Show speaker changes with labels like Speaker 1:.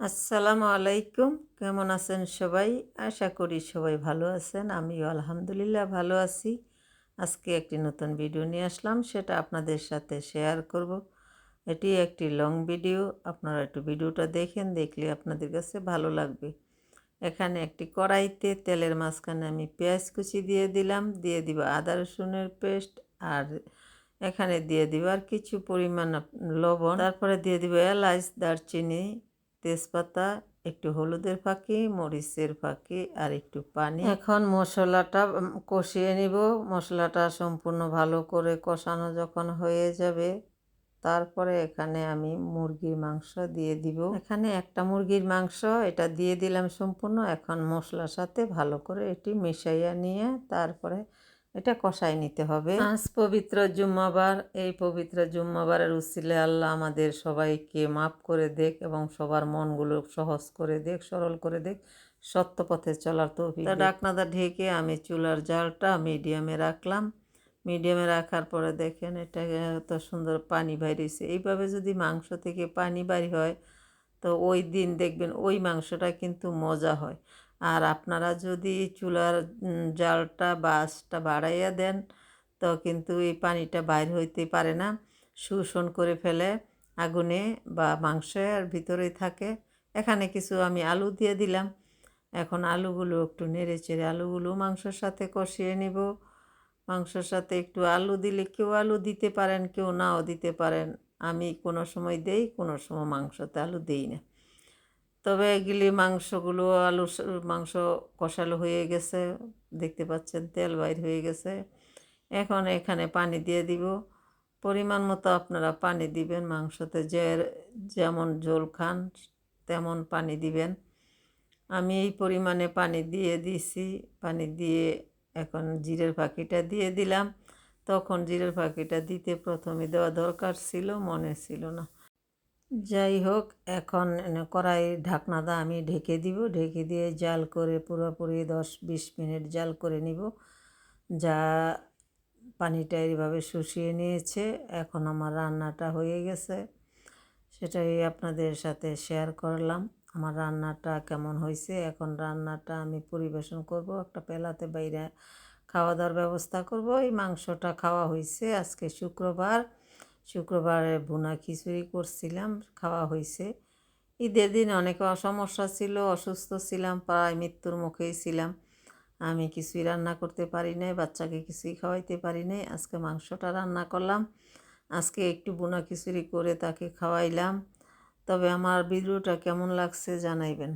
Speaker 1: আসসালামু আলাইকুম। কেমন আছেন সবাই? আশা করি সবাই ভালো আছেন। আমিও আলহামদুলিল্লাহ ভালো আছি। আজকে একটি নতুন ভিডিও নিয়ে আসলাম। সেটা আপনাদের সাথে শেয়ার করব। এটি একটি লং ভিডিও। আপনারা একটু ভিডিওটা দেখেন, দেখলে আপনাদের কাছে ভালো লাগবে। এখানে একটি কড়াইতে তেলের মাঝখানে আমি পেঁয়াজ কুচি দিয়ে দিলাম। দিয়ে দিব আদা রসুনের পেস্ট আর এখানে দিয়ে দিব আর কিছু পরিমাণ লবণ। তারপরে দিয়ে দিব এলাচ, দারচিনি তেজপাতা, একটু হলুদের ফাঁকি, মরিচের ফাঁকি আর একটু পানি। এখন মশলাটা কষিয়ে নিব। মশলাটা সম্পূর্ণ ভালো করে কষানো যখন হয়ে যাবে, তারপরে এখানে আমি মুরগির মাংস দিয়ে দিব। এখানে একটা মুরগির মাংস, এটা দিয়ে দিলাম সম্পূর্ণ। এখন মশলার সাথে ভালো করে এটি মিশাইয়া নিয়ে তারপরে এটা কষাই নিতে হবে। আজ পবিত্র জুম্মাবার এই পবিত্র জুম্মাবারের উসিলে আল্লাহ আমাদের সবাইকে মাফ করে দেখ এবং সবার মনগুলো সহজ করে দেখ সরল করে দেখ সত্য পথে চলার তো ডাকনাদা ঢেকে আমি চুলার জালটা মিডিয়ামে রাখলাম। মিডিয়ামে রাখার পরে দেখেন এটা এত সুন্দর পানি বাইরেছে। এইভাবে যদি মাংস থেকে পানি বাড়ি হয় তো ওই দিন দেখবেন ওই মাংসটা কিন্তু মজা হয়। আর আপনারা যদি চুলার জালটা বাসটা বাড়াইয়া দেন, তো কিন্তু এই পানিটা বাইর হইতে পারে না। শোষণ করে ফেলে আগুনে বা মাংসের ভিতরেই থাকে। এখানে কিছু আমি আলু দিয়ে দিলাম। এখন আলুগুলো একটু নেড়ে চেড়ে আলুগুলো মাংসর সাথে কষিয়ে নিব। মাংসর সাথে একটু আলু দিলে কেউ আলু দিতে পারেন, কেউ নাও দিতে পারেন। আমি কোনো সময় দেই, কোনো সময় মাংসতে আলু দিই না। তবে এগুলি মাংসগুলো আলু মাংস কষালো হয়ে গেছে, দেখতে পাচ্ছেন তেল বাইর হয়ে গেছে। এখন এখানে পানি দিয়ে দিব। পরিমাণ মতো আপনারা পানি দিবেন মাংসতে, যে যেমন ঝোল খান তেমন পানি দিবেন। আমি এই পরিমাণে পানি দিয়ে দিছি পানি দিয়ে এখন জিরের পাখিটা দিয়ে দিলাম। তখন জিরের পাখিটা দিতে প্রথমে দেওয়া দরকার ছিল, মনে ছিল না। যাই হোক, এখন কড়াই ঢাকনাটা আমি ঢেকে দিব। ঢেকে দিয়ে জাল করে পুরোপুরি দশ বিশ মিনিট জাল করে নিব। যা পানিটা এইভাবে শুষিয়ে নিয়েছে, এখন আমার রান্নাটা হয়ে গেছে। সেটাই আপনাদের সাথে শেয়ার করলাম। আমার রান্নাটা কেমন হয়েছে? এখন রান্নাটা আমি পরিবেশন করব। একটা পেলাতে বাইরে খাওয়া দাওয়ার ব্যবস্থা করব। এই মাংসটা খাওয়া হয়েছে আজকে শুক্রবার। শুক্রবারে ভুনা খিচুড়ি করছিলাম, খাওয়া হয়েছে। ঈদের দিন অনেক সমস্যা ছিল, অসুস্থ ছিলাম, প্রায় মৃত্যুর মুখেই ছিলাম। আমি কিছুই রান্না করতে পারি নাই, বাচ্চাকে কিছুই খাওয়াইতে পারি নাই। আজকে মাংসটা রান্না করলাম। আজকে একটু বোনা খিচুড়ি করে তাকে খাওয়াইলাম। তবে আমার ভিডিওটা কেমন লাগছে জানাইবেন।